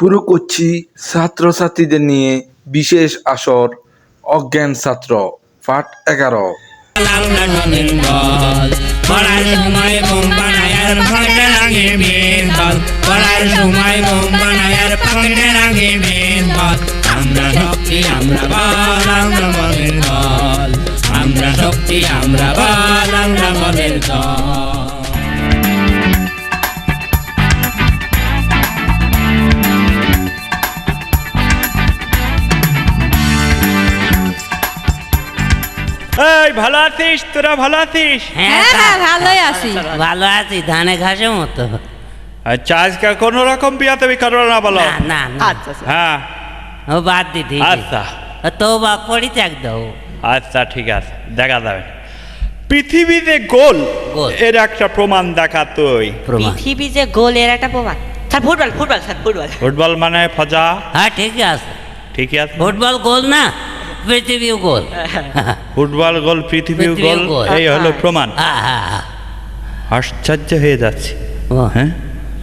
শুরু করছি ছাত্রছাত্রীদের নিয়ে বিশেষ আসর, অজ্ঞান ছাত্র, পাঠ এগারো। আমরা শক্তি, আমরা আমরা বলের দল। আছিস? তোরা ভালো আছিস? হ্যাঁ হ্যাঁ ভালোই আছি। ভালো আছি ধানে ঘাসের মতো। আচ্ছা আজকে কোনো রকম বিয়াতে করো না বলো। না না না। হ্যাঁ। ও বাদ আচ্ছা। তো বা পরিত্যাগ দাও আচ্ছা ঠিক আছে দেখা যাবে। পৃথিবীতে গোল গোল। এর একটা প্রমাণ দেখা তুই। প্রমাণ। পৃথিবী যে গোলের একটা প্রমাণ। Sir football football sir football. Football মানে ফজা? হ্যাঁ ঠিকই আছে। ঠিকই আছে। ফুটবল গোল না? পৃথিবীও গোল ফুটবল গোল পৃথিবী পৃথিবীও গোল। এই হলো প্রমাণ। হ্যাঁ হ্যাঁ হ্যাঁ। আশ্চর্য হয়ে যাচ্ছে। হ্যাঁ?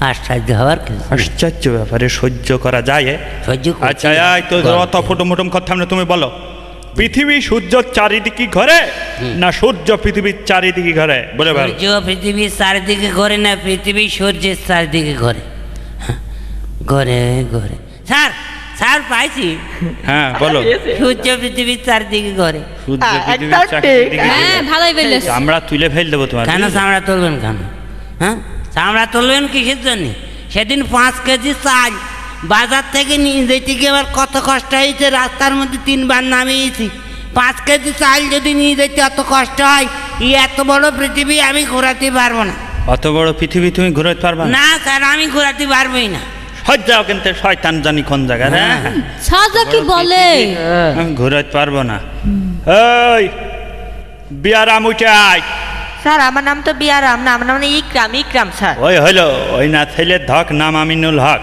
আশ্চর্য হওয়ার আশ্চর্য ব্যাপারে সহ্য করা যায় সহ্য আচ্ছা তো অত ফুটো মুটুম কথা না তুমি বলো। পৃথিবী সূর্য চারিদিকে ঘরে না সূর্য পৃথিবীর চারিদিকে ঘরে? বলে সূর্য পৃথিবীর চারিদিকে ঘরে না পৃথিবী সূর্যের চারিদিকে ঘরে? ঘরে ঘরে। স্যার স্যার পাইছি। হ্যাঁ বলো। সূর্য পৃথিবীর চারিদিকে ঘরে। সূর্য হ্যাঁ, পৃথিবীর চারিদিকে। হ্যাঁ, ভালোই বললেন। আমরা তুলে ফেল দেবো তোমার। কেন চামড়া তুলবেন কেন? হ্যাঁ? চামড়া তুলবেন কিসের জন্য? সেদিন পাঁচ কেজি চাল বাজার থেকে নিয়ে যেতে গিয়ে আবার কত কষ্ট হয়েছে রাস্তার মধ্যে তিনবার নামিয়েছি। পাঁচ কেজি চাল যদি নিয়ে যেতে অত কষ্ট হয় এই এত বড় পৃথিবী আমি ঘোরাতে পারব না। অত বড় পৃথিবী তুমি ঘুরাতে পারবা না? না স্যার আমি ঘোরাতে পারবোই না। সজ্জাও কিন্তু শয়তান জানি কোন জায়গায় হ্যাঁ? সাজা কি বলে? আমি ঘুরাতে পারব না। এই বিয়ারাম উঠে আয় স্যার আমার নাম তো বিয়ারাম না আমার নাম ইকরাম ইকরাম স্যার। ওই হলো ওই না ছেলের ধক নাম আমিনুল হক।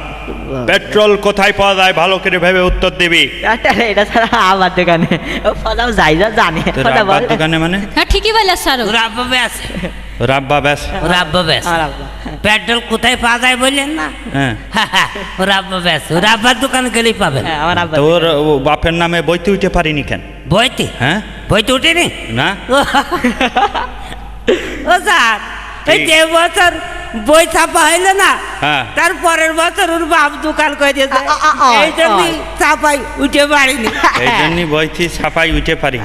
পেট্রোল কোথায় পাওয়া যায় ভালো করে ভেবে উত্তর দিবি। এটা স্যার আমার দোকানে। ও ফলাও যাই যা জানে। দোকানে মানে? হ্যাঁ ঠিকই বলে স্যার ওর আব্বা আব্বা ব্যাস। রাব্বা ব্যাস। পেট্রোল কোথায় পাওয়া যায় বললেন না? হ্যাঁ। রাব্বা ব্যাস। রাব্বার দোকান গেলেই পাবেন। ওর তোর ও বাপের নামে বইতে উঠে পারিনি কেন? বইতে? হ্যাঁ। বইতে উঠেনি? না। ও স্যার এই? যে বছর বই ছাপা হইল না হ্যাঁ। তার পরের বছর ওর বাপ দোকান করে দিয়েছে এই জন্য ছাপাই উঠে পারিনি। এই জন্যই বইতে ছাপাই উঠে পারি।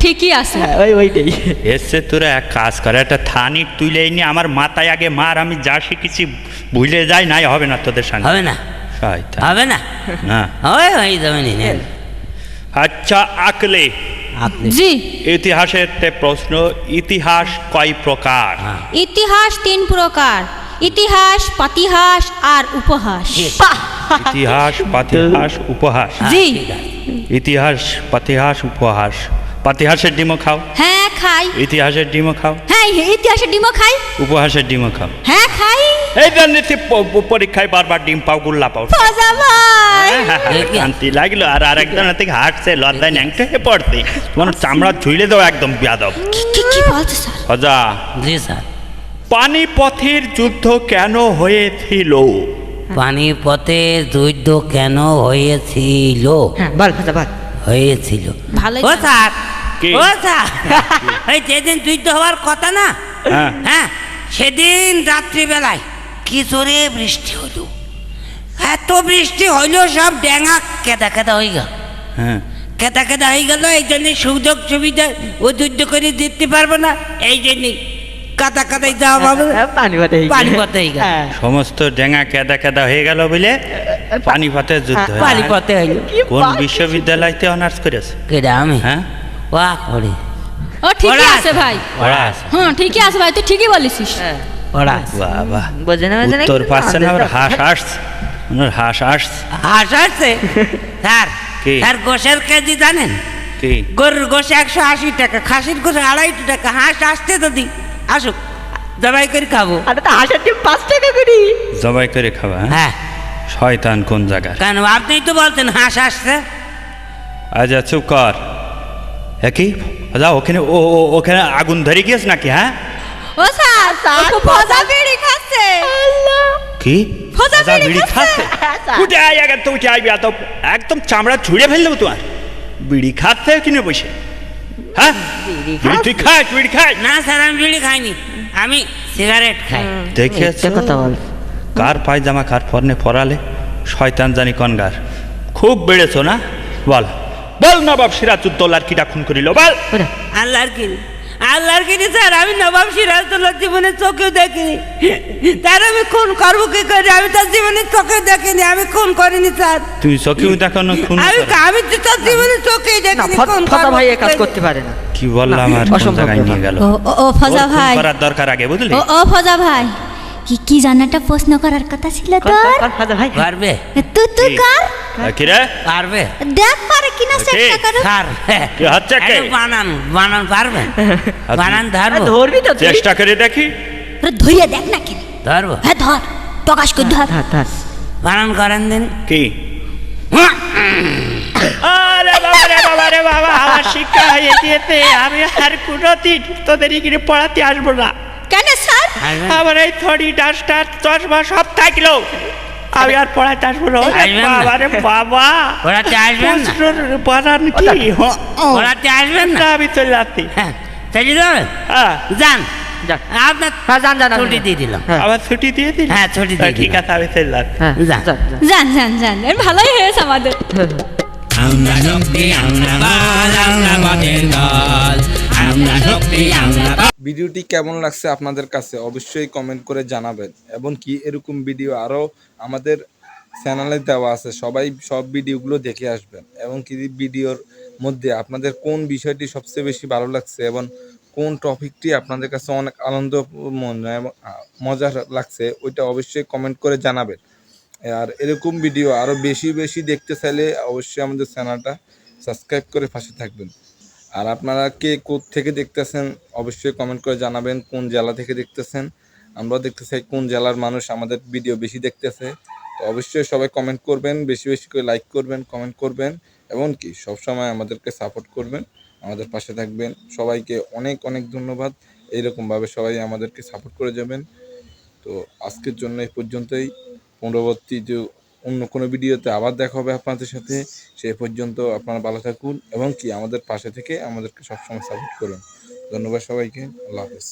ঠিকই আছে। হ্যাঁ, ওই ওইটাই এসছে তোরা এক কাজ করে একটা থানি তুলে নি আমার মাথায় আগে মার আমি যা শিখেছি ভুলে যাই নাই হবে না তোদের সঙ্গে। হবে না। হবে না। না। ওই হয়ে যাবে নি। আচ্ছা আকলে। আপনি। জি। ইতিহাসের প্রশ্ন ইতিহাস কয় প্রকার? ইতিহাস তিন প্রকার ইতিহাস পাতিহাস আর উপহাস। ইতিহাস পাতিহাস উপহাস। জি। ইতিহাস পাতিহাস উপহাস। পাতিহাসের ডিমও খাও। হ্যাঁ খাই। ইতিহাসের ডিমও খাও। হ্যাঁ ইতিহাসের ডিমও খাই। উপহাসের ডিমও খাও। হ্যাঁ খাই। এই জন্যতে পরীক্ষায় বারবার ডিম পাও গুল্লা পাও। শান্তি লাগল। আর থেকে হাঁটছে লজ্জায় ন্যাংটা হয়ে পড়তে তোমার চামড়া দাও একদম বিয়াদব। কি কি কি বলছে স্যার? হজা জি স্যার। পানিপথের যুদ্ধ কেন হয়েছিল? পানিপথে যুদ্ধ কেন হয়েছিল? হ্যাঁ বল বল। হয়েছিল। ভালোই ও স্যার ও স্যার। এই যেদিন যুদ্ধ হওয়ার কথা না? হ্যাঁ। হ্যাঁ সেদিন রাত্রিবেলায় কি জোরে বৃষ্টি হলো। এত বৃষ্টি হইল সব ড্যাঙা কেদা কেদা হয়ে গেল। হ্যাঁ। কেদা কেদা হয়ে গেল এই জন্য সুযোগ সুবিধা ও যুদ্ধ করে দিতে পারব না এই জন্যই কাদা কাদাই দেওয়া পাবো হ্যাঁ, পানি পথে পানি পথে হয়ে হ্যাঁ। সমস্ত ডেঙা কেদা কেদা হয়ে গেল বলে পানিপথের যুদ্ধ পানি পথে হইল কোন বিশ্ববিদ্যালয়তে অনার্স করেছে? কেডা আমি? হ্যাঁ। ওয়া করে। ও ঠিকই আছে ভাই। ওরা আছে। হ্যাঁ ঠিকই আছে ভাই তুই ঠিকই বলেছিস। হ্যাঁ ওরা বাবা। বোঝে না বোঝে না উত্তর কিন্তু না আমাদের- হাঁস আসছে ওনার হাঁস আসছে। হাঁস আসছে? স্যার কি? স্যার গোসের কেজি জানেন? কি? গরুর গোসে একশো আশি টাকা খাসির গোসে আড়াইশো টাকা হাঁস আসতে তো দি আসুক জবাই করে খাব। আরে তো হাঁসের ডিম পাঁচ টাকা করি। জবাই করে খাওয়া হ্যাঁ? হ্যাঁ। শয়তান কোন জায়গার? কেন আপনিই তো বলতেন হাঁস আসছে। আচ্ছা চুপ কর। একই যা ওখানে ও ও- ওখানে আগুন ধরে গিয়েছে নাকি হ্যাঁ? ও স্যার ও ফজা বিড়ি খাচ্ছে। কি? বিড়ি বিড়ি খাচ্ছে। উঠে আয় আগে তো উঠে আইবি এত একদম চামড়া ছুঁড়ে ফেল তোমার। বিড়ি খাচ্ছে কিনে বসে। হ্যাঁ? বিড়ি বিড়ি তুই খাস বিড়ি খাস। না স্যার আমি বিড়ি খাইনি। আমি সিগারেট খাই। দেখেছ কথা বল। কার পায়জামা কার ফর্নে পরালে শয়তান জানি কনগার খুব বেড়েছো না? বল। বল নবাব সিরাজউদ্দৌলার কিটা খুন করিল বল। আল্লাহর কিনি আল্লাহর কিনি স্যার আমি নবাব সিরাজদৌল্লার জীবনে চোখেও দেখিনি। তার আমি খুন করব কি করি? আমি তার জীবনে চোখে দেখিনি আমি খুন করিনি স্যার। তুই চোখেও দেখানো খুন আমি আমি তো তার জীবনে চোখেই না দেখিনি খুন ফতা ভাই এক কাজ করতে পারে না। কি বললাম আমার আর কোন অসম্ভব জায়গায় নিয়ে গেল? ও ফজা ভাই। করার দরকার আগে বুঝলি? ও ফজা ভাই। কি কি জানো একটা প্রশ্ন করার কথা ছিল তোর কর, কর, ফাদা ভাই। পারবে। তুই তুই কর। কি রে? পারবে। দেখ পারে কিনা। চেষ্টা করো। স্যার। কি হচ্ছে কে? বানান বানান পারবেন বানান আরে ধরবো ধরবি তো চেষ্টা করে দেখি। আরে ধইয়া দেখ না কেন। ধরবো। হ্যাঁ ধর। প্রকাশ কর ধর। ধর, ধর। বানান করেন দিন। কি? আরে বাবা রে বাবা রে বাবা আমার শিক্ষা হয়ে গিয়েছে আমি আর কোনোদিন তোদের এখানে পড়াতে আসব না। কেন? আমার এই থরি ডাস্টার চশমা সব থাকল। আমি আর পড়াতে আসব না? বাবা রে বাবা। ওরাতে আসবেন না। বানান কি? ওরাতে আসবেন না। আমি চলে যাচ্ছি হ্যাঁ চলে যাবেন হ্যাঁ যান। আপনার হ্যাঁ, যান, যান, ছুটি দিয়ে দিলাম। হ্যাঁ, আবার ছুটি দিয়ে দিল? হ্যাঁ, ছুটি দিয়ে ঠিক আছে আমি চলে যান। যান, ভালোই হয়েছে আমাদের। আমরা আমরা বল আমরা বাদের দল। ভিডিওটি কেমন লাগছে আপনাদের কাছে অবশ্যই কমেন্ট করে জানাবেন। এবং কি এরকম ভিডিও আরও আমাদের চ্যানেলে দেওয়া আছে, সবাই সব ভিডিওগুলো দেখে আসবেন। এবং কি ভিডিওর মধ্যে আপনাদের কোন বিষয়টি সবচেয়ে বেশি ভালো লাগছে এবং কোন টপিকটি আপনাদের কাছে অনেক আনন্দ মজার লাগছে, ওইটা অবশ্যই কমেন্ট করে জানাবেন। আর এরকম ভিডিও আরও বেশি বেশি দেখতে চাইলে অবশ্যই আমাদের চ্যানেলটা সাবস্ক্রাইব করে পাশে থাকবেন। আর আপনারা কে থেকে দেখতেছেন, অবশ্যই কমেন্ট করে জানাবেন, কোন জেলা থেকে দেখতেছেন। আমরাও দেখতে চাই কোন জেলার মানুষ আমাদের ভিডিও বেশি দেখতেছে। তো অবশ্যই সবাই কমেন্ট করবেন, বেশি বেশি করে লাইক করবেন কমেন্ট করবেন, এবং কি সবসময় আমাদেরকে সাপোর্ট করবেন, আমাদের পাশে থাকবেন। সবাইকে অনেক অনেক ধন্যবাদ। এইরকমভাবে সবাই আমাদেরকে সাপোর্ট করে যাবেন। তো আজকের জন্য এই পর্যন্তই। পরবর্তী যে অন্য কোনো ভিডিওতে আবার দেখা হবে আপনাদের সাথে। সে পর্যন্ত আপনারা ভালো থাকুন এবং কি আমাদের পাশে থেকে আমাদেরকে সবসময় সাপোর্ট করুন। ধন্যবাদ সবাইকে। আল্লাহ হাফেজ।